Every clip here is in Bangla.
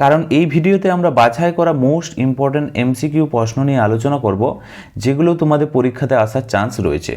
কারণ এই ভিডিওতে আমরা বাছাই করা মোস্ট ইম্পর্ট্যান্ট এমসিকিউ প্রশ্ন নিয়ে আলোচনা করব, যেগুলো তোমাদের পরীক্ষাতে আসার চান্স রয়েছে।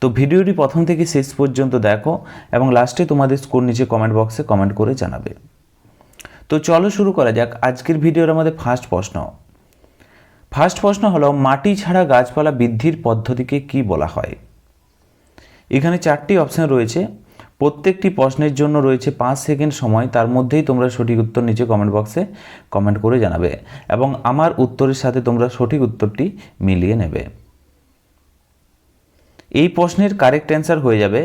তো ভিডিওটি প্রথম থেকে শেষ পর্যন্ত দেখো এবং লাস্টে তোমাদের স্কোর নিচে কমেন্ট বক্সে কমেন্ট করে জানাবে। তো চলো শুরু করা যাক আজকের ভিডিওর আমাদের ফার্স্ট প্রশ্ন। ফার্স্ট প্রশ্ন হলো, মাটি ছাড়া গাছপালা বৃদ্ধির পদ্ধতিকে কি বলা হয়? এখানে চারটি অপশান রয়েছে। প্রত্যেকটি প্রশ্নের জন্য রয়েছে পাঁচ সেকেন্ড সময়, তার মধ্যেই তোমরা সঠিক উত্তর নিচে কমেন্ট বক্সে কমেন্ট করে জানাবে এবং আমার উত্তরের সাথে তোমরা সঠিক উত্তরটি মিলিয়ে নেবে। এই প্রশ্নের কারেক্ট অ্যান্সার হয়ে যাবে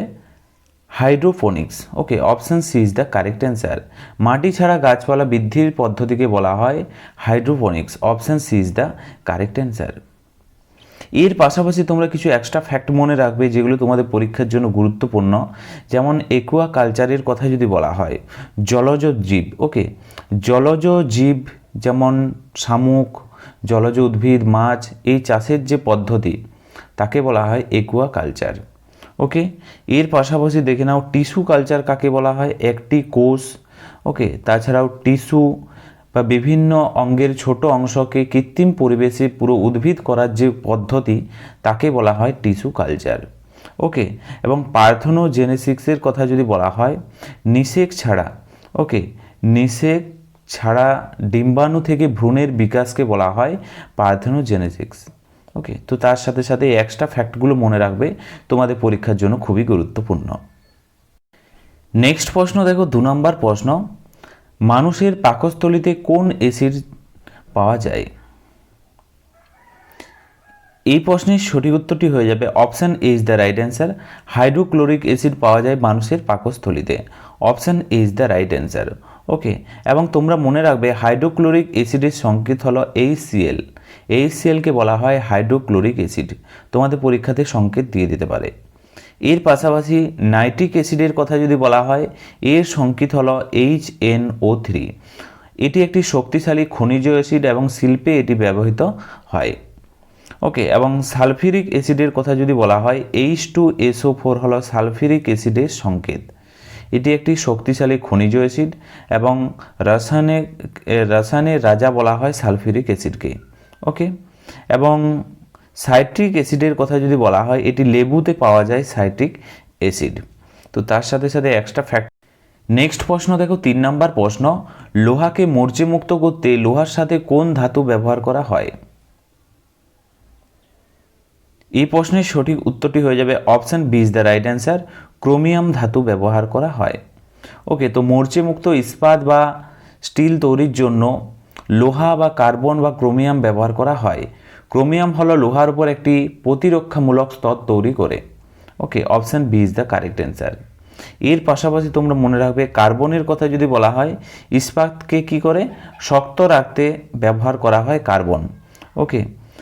hydroponics okay option C is the correct answer মাটি ছাড়া গাছপালা বৃদ্ধির পদ্ধতিকে বলা হয় hydroponics option C is the correct answer এর পাশাপাশি তোমরা কিছু এক্সট্রা ফ্যাক্ট মনে রাখবে যেগুলো তোমাদের পরীক্ষার জন্য গুরুত্বপূর্ণ। যেমন একুয়া কালচারের কথা যদি বলা হয়, জলজ জীব ওকে জলজ জীব যেমন শামুক, জলজ উদ্ভিদ, মাছ, এই চাষের যে পদ্ধতি, তাকে বলা হয় একুয়া কালচার ওকে এর পাশাপাশি দেখে নাও টিস্যু কালচার কাকে বলা হয়? একটি কোষ ওকে তাছাড়াও টিস্যু বা বিভিন্ন অঙ্গের ছোট অংশকে কৃত্রিম পরিবেশে পুরো উদ্ভিদ করার যে পদ্ধতি, তাকে বলা হয় টিস্যু কালচার। ওকে, এবং পার্থনোজেনেসিক্সের কথা যদি বলা হয়, নিষেক ছাড়া, ওকে, নিষেক ছাড়া ডিম্বাণু থেকে ভ্রূণের বিকাশকে বলা হয় পার্থনোজেনেসিক্স। ওকে, তো তার সাথে সাথে এক্সট্রা ফ্যাক্টগুলো মনে রাখবে, তোমাদের পরীক্ষার জন্য খুবই গুরুত্বপূর্ণ। নেক্সট প্রশ্ন দেখো, দু নম্বর প্রশ্ন। মানুষের পাকস্থলিতে কোন অ্যাসিড পাওয়া যায়? এই প্রশ্নের সঠিক উত্তরটি হয়ে যাবে option A is the right answer hydrochloric acid পাওয়া যায় মানুষের পাকস্থলিতে। Option A is the right answer okay এবং তোমরা মনে রাখবে হাইড্রোক্লোরিক অ্যাসিডের সংকেত হলো এইচসিএল এইচসিএলকে বলা হয় হাইড্রোক্লোরিক অ্যাসিড তোমাদের পরীক্ষাতে সংকেত দিয়ে দিতে পারে। এর পাশাপাশি নাইট্রিক অ্যাসিডের কথা যদি বলা হয়, এর সংকেত হলো এইচ এন ও থ্রি এটি একটি শক্তিশালী খনিজ অ্যাসিড এবং শিল্পে এটি ব্যবহৃত হয়। ওকে, এবং সালফিউরিক অ্যাসিডের কথা যদি বলা হয় H two S O four হলো সালফিউরিক অ্যাসিডের সংকেত। এটি একটি শক্তিশালী খনিজ অ্যাসিড এবং রসায়নে রসায়নের রাজা বলা হয় সালফিউরিক অ্যাসিডকে। ওকে, এবং সাইট্রিক অ্যাসিডের কথা যদি বলা হয়, এটি লেবুতে পাওয়া যায় সাইট্রিক অ্যাসিড। তো তার সাথে সাথে এক্সট্রা ফ্যাক্ট নেক্সট প্রশ্ন দেখো, তিন নম্বর প্রশ্ন, লোহাকে মর্চে মুক্ত করতে লোহার সাথে কোন ধাতু ব্যবহার করা হয়? এই প্রশ্নের সঠিক উত্তরটি হয়ে যাবে option B is the right answer chromium ধাতু ব্যবহার করা হয়। ওকে তো মরচে মুক্ত ইস্পাত বা স্টিল তৈরির জন্য লোহা বা কার্বন বা ক্রোমিয়াম ব্যবহার করা হয়। ক্রোমিয়াম হলো লোহার উপর একটি প্রতিরক্ষামূলক স্তর তৈরি করে। Okay option B is the correct answer এর পাশাপাশি তোমরা মনে রাখবে, কার্বনের কথা যদি বলা হয়, ইস্পাতকে কি করে? শক্ত রাখতে ব্যবহার করা হয় কার্বন। ওকে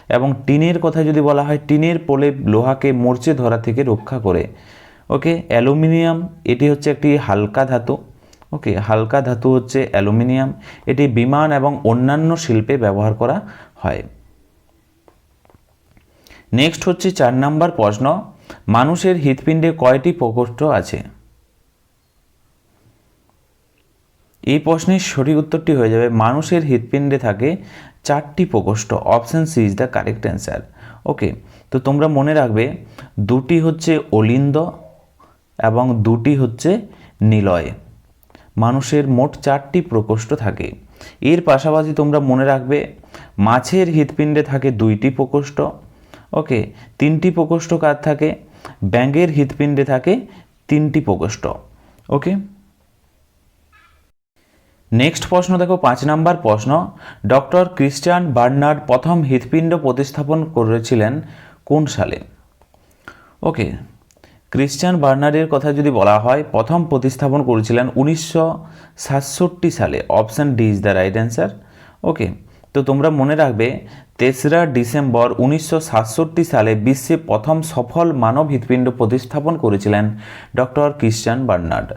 এবং টিনের কথা যদি বলা হয়, টিনের পোলে লোহাকে মরচে ধরা থেকে রক্ষা করে। ওকে অ্যালুমিনিয়াম, এটি হচ্ছে একটি হালকা ধাতু। ওকে হালকা ধাতু হচ্ছে অ্যালুমিনিয়াম, এটি বিমান এবং অন্যান্য শিল্পে ব্যবহার করা হয়। নেক্সট হচ্ছে চার নাম্বার প্রশ্ন, মানুষের হৃৎপিণ্ডে কয়টি প্রকোষ্ঠ আছে? এই প্রশ্নের সঠিক উত্তরটি হয়ে যাবে, মানুষের হৃৎপিণ্ডে থাকে চারটি প্রকোষ্ঠ। Option C is the correct answer okay তো তোমরা মনে রাখবে, দুটি হচ্ছে অলিন্দ এবং দুটি হচ্ছে নিলয়। মানুষের মোট চারটি প্রকোষ্ঠ থাকে। এর পাশাপাশি তোমরা মনে রাখবে, মাছের হৃৎপিণ্ডে থাকে দুইটি প্রকোষ্ঠ ওকে তিনটি প্রকোষ্ঠ কার থাকে? ব্যাঙের হৃৎপিণ্ডে থাকে তিনটি প্রকোষ্ঠ। ওকে নেক্সট প্রশ্ন দেখো, পাঁচ নাম্বার প্রশ্ন। ডক্টর ক্রিস্টিয়ান বার্নার্ড প্রথম হৃৎপিণ্ড প্রতিস্থাপন করেছিলেন কোন সালে? ওকে ক্রিশ্চিয়ান বার্নার্ডের কথা যদি বলা হয়, প্রথম প্রতিস্থাপন করেছিলেন উনিশশো সাতষট্টি সালে। Option D is the right answer okay তো তোমরা মনে রাখবে তেসরা ডিসেম্বর উনিশশো সাতষট্টি সালে বিশ্বে প্রথম সফল মানব হৃৎপিণ্ড প্রতিস্থাপন করেছিলেন doctor Christian Barnard.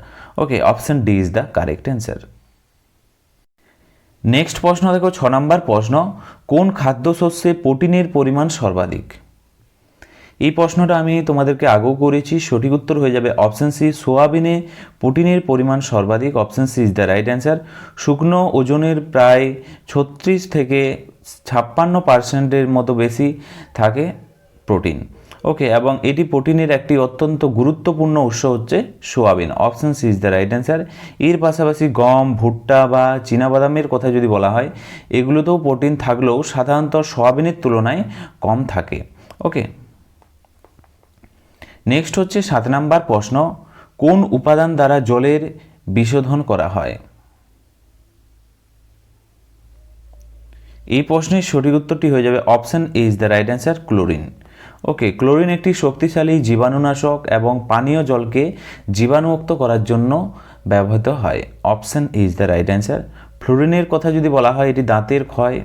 Okay, option D is the correct answer. Next প্রশ্ন, দেখো, ছ নম্বর প্রশ্ন, কোন খাদ্যশস্যে প্রোটিনের পরিমাণ সর্বাধিক? এই প্রশ্নটা আমি তোমাদেরকে আগেও করেছি, সঠিক উত্তর হয়ে যাবে অপশন সি, সোয়াবিনে প্রোটিনের পরিমাণ সর্বাধিক, option C is the right answer. শুকনো ওজনের প্রায় ছত্রিশ থেকে ছাপ্পান্ন পার্সেন্টের মতো বেশি থাকে প্রোটিন। ওকে, এবং এটি প্রোটিনের একটি অত্যন্ত গুরুত্বপূর্ণ উৎস হচ্ছে soybean. Option C is the right answer. এর পাশাপাশি গম, ভুট্টা বা চীনাবাদামের কথা যদি বলা হয়, এগুলোতেও প্রোটিন থাকলেও সাধারণত সোয়াবিনের তুলনায় কম থাকে। ওকে, নেক্সট হচ্ছে সাত নাম্বার প্রশ্ন, কোন উপাদান দ্বারা জলের বিশোধন করা হয়? এই প্রশ্নের সঠিক উত্তরটি হয়ে যাবে option A is the right answer chlorine. Okay, chlorine একটি শক্তিশালী জীবাণুনাশক এবং পানীয় জলকে জীবাণুমুক্ত করার জন্য ব্যবহৃত হয়। Option is the right answer. ফ্লোরিনের কথা যদি বলা হয়, এটি দাঁতের ক্ষয়।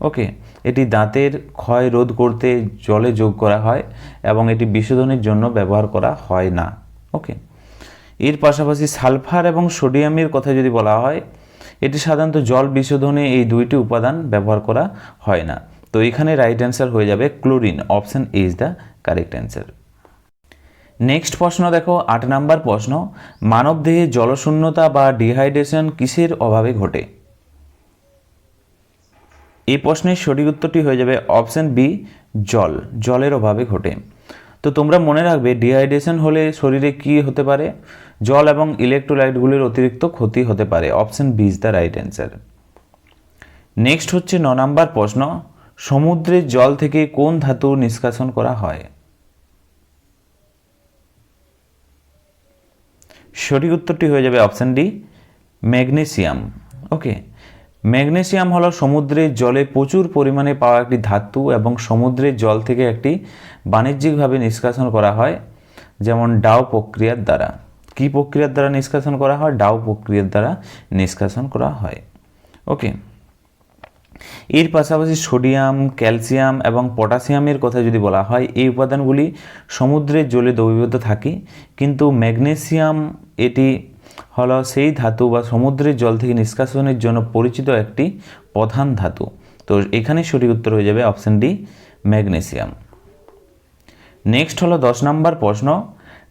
ওকে, এটি দাঁতের ক্ষয় রোধ করতে জলে যোগ করা হয় এবং এটি বিশোধনের জন্য ব্যবহার করা হয় না। ওকে, এর পাশাপাশি সালফার এবং সোডিয়ামের কথা যদি বলা হয় এটি সাধারণত জল বিশোধনে এই দুইটি উপাদান ব্যবহার করা হয় না। তো এখানে রাইট অ্যান্সার হয়ে যাবে chlorine option is the correct answer next প্রশ্ন দেখো, আট নাম্বার প্রশ্ন, মানবদেহে জলশূন্যতা বা ডিহাইড্রেশন কিসের অভাবে ঘটে? এই প্রশ্নের সঠিক উত্তরটি হয়ে যাবে অপশন বি জল, জলের অভাবে ঘটে। তো তোমরা মনে রাখবে ডিহাইড্রেশন হলে শরীরে কি হতে পারে? জল এবং ইলেকট্রোলাইটগুলির অতিরিক্ত ক্ষতি হতে পারে। Option B is the right answer. Next হচ্ছে ন নম্বর প্রশ্ন সমুদ্রের জল থেকে কোন ধাতু নিষ্কাশন করা হয়? সঠিক উত্তরটি হয়ে যাবে option D, magnesium. Okay, magnesium হলো সমুদ্রের জলে প্রচুর পরিমাণে পাওয়া একটি ধাতু এবং সমুদ্রের জল থেকে একটি বাণিজ্যিকভাবে নিষ্কাশন করা হয়, যেমন ডাও প্রক্রিয়ার দ্বারা। কি প্রক্রিয়ার দ্বারা নিষ্কাশন করা হয়? ডাউ প্রক্রিয়ার দ্বারা নিষ্কাশন করা হয়। ওকে। এর পাশাপাশি সোডিয়াম, ক্যালসিয়াম এবং পটাশিয়ামের কথা যদি বলা হয়, এই উপাদানগুলি সমুদ্রের জলে দ্রবীভূত থাকে, কিন্তু ম্যাগনেসিয়াম এটি হলো সেই ধাতু বা সমুদ্রের জল থেকে নিষ্কাশনের জন্য পরিচিত একটি প্রধান ধাতু। তো এখানে সঠিক উত্তর হয়ে যাবে অপশন ডি, ম্যাগনেসিয়াম। নেক্সট হলো দশ নম্বর প্রশ্ন।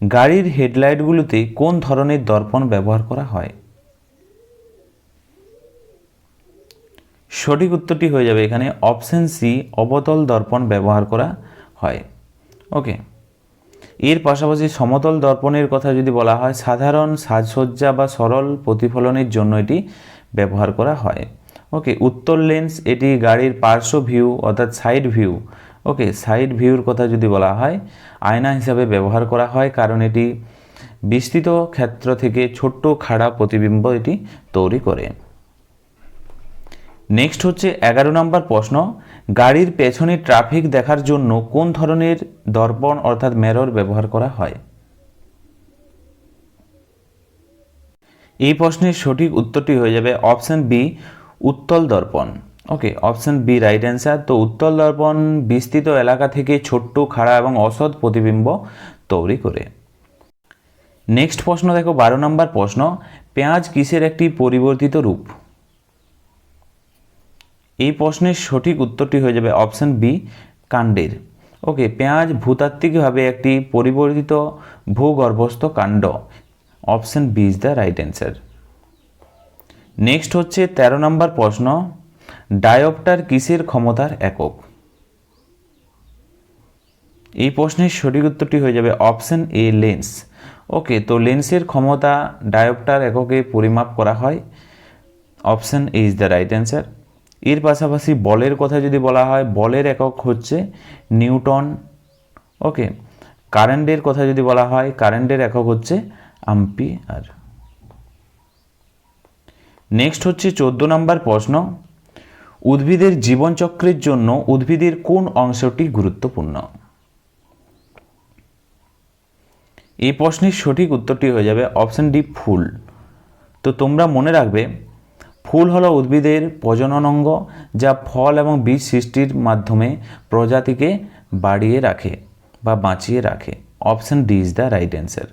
গাড়ির হেডলাইটগুলোতে কোন ধরনের দর্পণ ব্যবহার করা হয়? সঠিক উত্তরটি হয়ে যাবে এখানে অপশন সি, অবতল দর্পণ ব্যবহার করা হয়। ওকে। এর পাশাপাশি সমতল দর্পণের কথা যদি বলা হয়, সাধারণ সাজসজ্জা বা সরল প্রতিফলনের জন্য এটি ব্যবহার করা হয়। ওকে উত্তর লেন্স এটি গাড়ির পার্শ্ব ভিউ অর্থাৎ সাইড ভিউ ওকে, সাইড ভিউর কথা যদি বলা হয়, আয়না হিসাবে ব্যবহার করা হয়, কারণ এটি বিস্তৃত ক্ষেত্র থেকে ছোট্ট খাড়া প্রতিবিম্ব এটি তৈরি করে। নেক্সট হচ্ছে এগারো নম্বর প্রশ্ন, গাড়ির পেছনে ট্রাফিক দেখার জন্য কোন ধরনের দর্পণ অর্থাৎ মেরর ব্যবহার করা হয়? এই প্রশ্নের সঠিক উত্তরটি হয়ে যাবে অপশন বি, উত্তল দর্পণ। Okay option B right answer তো উত্তল দর্পণ বিস্তৃত এলাকা থেকে ছোট্ট, খাড়া এবং অসৎ প্রতিবিম্ব তৈরি করে। নেক্সট প্রশ্ন, দেখো, বারো নম্বর প্রশ্ন। পেঁয়াজ কিসের একটি পরিবর্তিত রূপ? এই প্রশ্নের সঠিক উত্তরটি হয়ে যাবে অপশন বি কাণ্ডের। ওকে পেঁয়াজ ভূতাত্ত্বিকভাবে একটি পরিবর্তিত ভূগর্ভস্থ কাণ্ড। Option B is the right answer next হচ্ছে ১৩ নম্বর প্রশ্ন। ডায়োপ্টার কিসের ক্ষমতার একক? এই প্রশ্নের সঠিক উত্তরটি হয়ে যাবে অপশন এ, লেন্স। ওকে, তো লেন্সের ক্ষমতা ডায়োপ্টার এককে পরিমাপ করা হয়। Option A is the right answer. এর পাশাপাশি বলের কথা যদি বলা হয়, বলের একক হচ্ছে নিউটন। ওকে, কারেন্টের কথা যদি বলা হয়, কারেন্টের একক হচ্ছে আম্পিয়ার। নেক্সট হচ্ছে চোদ্দ নম্বর প্রশ্ন। উদ্ভিদের জীবনচক্রের জন্য উদ্ভিদের কোন অংশটি গুরুত্বপূর্ণ? এই প্রশ্নের সঠিক উত্তরটি হয়ে যাবে অপশন ডি, ফুল। তো তোমরা মনে রাখবে, ফুল হলো উদ্ভিদের প্রজনন অঙ্গ যা ফল এবং বীজ সৃষ্টির মাধ্যমে প্রজাতিকে বাড়িয়ে রাখে বা বাঁচিয়ে রাখে। Option D is the right answer.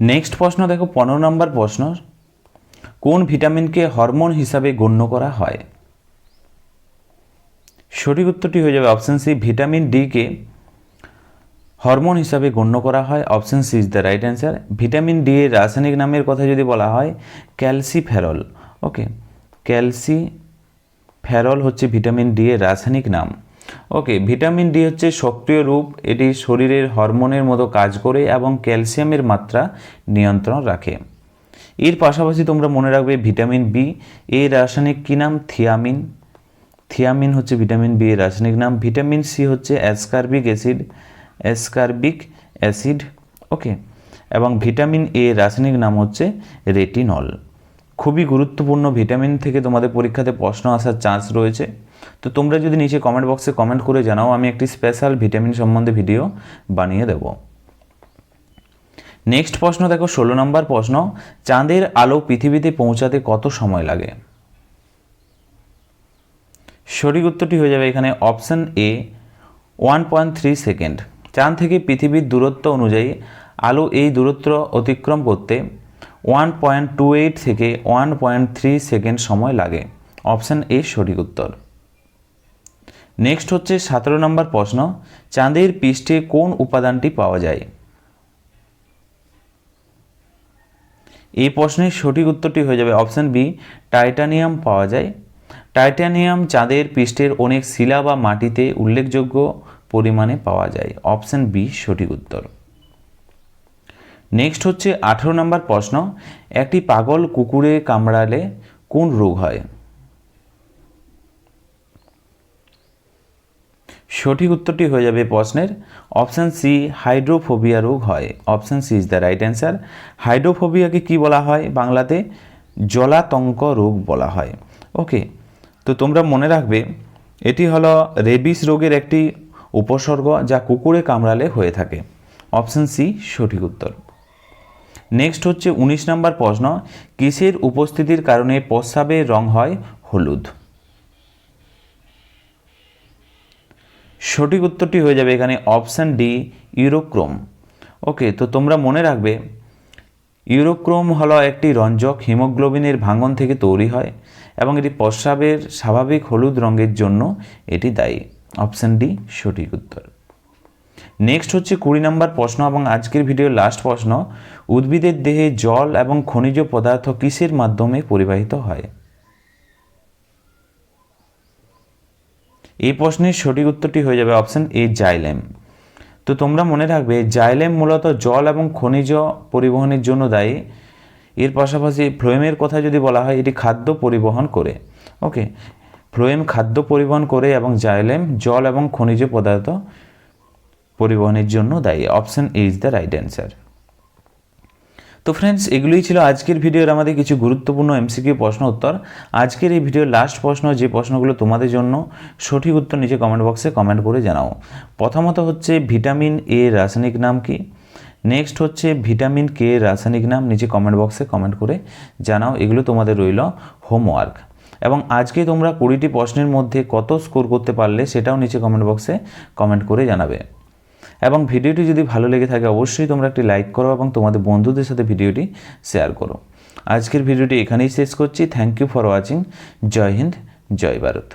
Next প্রশ্ন দেখো, পনেরো নম্বর প্রশ্ন। কোন ভিটামিনকে হরমোন হিসাবে গণ্য করা হয়? সঠিক উত্তরটি হয়ে যাবে অপশন সি, ভিটামিন ডিকে হরমোন হিসাবে গণ্য করা হয়। Option C is the right answer. Vitamin D এর রাসায়নিক নামের কথা যদি বলা হয়, ক্যালসিফেরল। ওকে ক্যালসি ফেরল হচ্ছে ভিটামিন ডি এর রাসায়নিক নাম। ওকে, ভিটামিন ডি হচ্ছে সক্রিয় রূপ। এটি শরীরের হরমোনের মতো কাজ করে এবং ক্যালসিয়ামের মাত্রা নিয়ন্ত্রণ রাখে। এর পাশাপাশি তোমরা মনে রাখবে ভিটামিন বি এর রাসায়নিক কী নাম? থিয়ামিন। থিয়ামিন হচ্ছে ভিটামিন বি এর রাসায়নিক নাম। ভিটামিন সি হচ্ছে ascorbic acid ascorbic acid, okay? এবং ভিটামিন এ রাসায়নিক নাম হচ্ছে রেটিনল। খুবই গুরুত্বপূর্ণ ভিটামিন থেকে তোমাদের পরীক্ষাতে প্রশ্ন আসার চান্স রয়েছে। তো তোমরা যদি নিচে কমেন্ট বক্সে কমেন্ট করে জানাও, আমি একটি স্পেশাল ভিটামিন সম্বন্ধে ভিডিও বানিয়ে দেব। নেক্সট প্রশ্ন দেখো, ষোলো নম্বর প্রশ্ন, চাঁদের আলো পৃথিবীতে পৌঁছাতে কত সময় লাগে? সঠিক উত্তরটি হয়ে যাবে এখানে option A one point three second চাঁদ থেকে পৃথিবীর দূরত্ব অনুযায়ী আলো এই দূরত্ব অতিক্রম করতে ওয়ান পয়েন্ট টু এইট থেকে ওয়ান পয়েন্ট থ্রি সেকেন্ড সময় লাগে। অপশান এ সঠিক উত্তর। নেক্সট হচ্ছে সতেরো নম্বর প্রশ্ন, চাঁদের পৃষ্ঠে কোন উপাদানটি পাওয়া যায়? এই প্রশ্নের সঠিক উত্তরটি হয়ে যাবে অপশান বি, টাইটানিয়াম পাওয়া যায়। টাইটানিয়াম চাঁদের পৃষ্ঠের অনেক শিলা বা মাটিতে উল্লেখযোগ্য পরিমাণে পাওয়া যায়। অপশান বি, সঠিক উত্তর। নেক্সট হচ্ছে আঠেরো নম্বর প্রশ্ন, একটি পাগল কুকুরে কামড়ালে কোন রোগ হয়? সঠিক উত্তরটি হয়ে যাবে প্রশ্নের। অপশান সি, হাইড্রোফোবিয়া রোগ হয়। Option C is the right answer. হাইড্রোফোবিয়াকে কি বলা হয় বাংলাতে? জলাতঙ্ক রোগ বলা হয়। ওকে, তো তোমরা মনে রাখবে, এটি হলো রেবিস রোগের একটি উপসর্গ যা কুকুরে কামড়ালে হয়ে থাকে। অপশান সি, সঠিক উত্তর। নেক্সট হচ্ছে উনিশ নম্বর প্রশ্ন, কিসের উপস্থিতির কারণে প্রস্রাবের রং হয় হলুদ? সঠিক উত্তরটি হয়ে যাবে এখানে অপশান ডি, ইউরোক্রোম। ওকে, তো তোমরা মনে রাখবে, ইউরোক্রোম হলো একটি রঞ্জক হিমোগ্লোবিনের ভাঙন থেকে তৈরি হয় এবং এটি প্রস্রাবের স্বাভাবিক হলুদ রঙের জন্য এটি দায়ী। অপশান ডি, সঠিক উত্তর। নেক্সট হচ্ছে কুড়ি নম্বর প্রশ্ন এবং আজকের ভিডিওর লাস্ট প্রশ্ন, উদ্ভিদের দেহে জল এবং খনিজ পদার্থ কিসের মাধ্যমে পরিবাহিত হয়? এই প্রশ্নের সঠিক উত্তরটি হয়ে যাবে অপশান এ জাইলেম তো তোমরা মনে রাখবে জাইলেম মূলত জল এবং খনিজ পরিবহনের জন্য দায়ী। এর পাশাপাশি ফ্লোয়েমের কথা যদি বলা হয়, এটি খাদ্য পরিবহন করে। ওকে ফ্লোয়েম খাদ্য পরিবহন করে এবং জাইলেম জল এবং খনিজ পদার্থ পরিবহনের জন্য দায়ী। Option A is the right answer তো ফ্রেন্ডস এগুলোই ছিল আজকের ভিডিওর আমাদের কিছু গুরুত্বপূর্ণ এমসিকিউ প্রশ্ন উত্তর। আজকের এই ভিডিওর লাস্ট প্রশ্ন, যে প্রশ্নগুলো তোমাদের জন্য, সঠিক উত্তর নিচে কমেন্ট বক্সে কমেন্ট করে জানাও। প্রথমত হচ্ছে ভিটামিন এ রাসায়নিক নাম কি? নেক্সট হচ্ছে ভিটামিন কে রাসায়নিক নাম, নিচে কমেন্ট বক্সে কমেন্ট করে জানাও, এগুলো তোমাদের রইল হোমওয়ার্ক এবং আজকে তোমরা কুড়িটি প্রশ্নের মধ্যে কত স্কোর করতে পারলে, সেটাও নিচে কমেন্ট বক্সে কমেন্ট করে জানাবে। এবং ভিডিওটি যদি ভালো লেগে থাকে, অবশ্যই তোমরা একটি লাইক করো এবং তোমাদের বন্ধুদের সাথে ভিডিওটি শেয়ার করো। আজকের ভিডিওটি এখানেই শেষ করছি। থ্যাংক ইউ ফর ওয়াচিং জয় হিন্দ, জয় ভারত।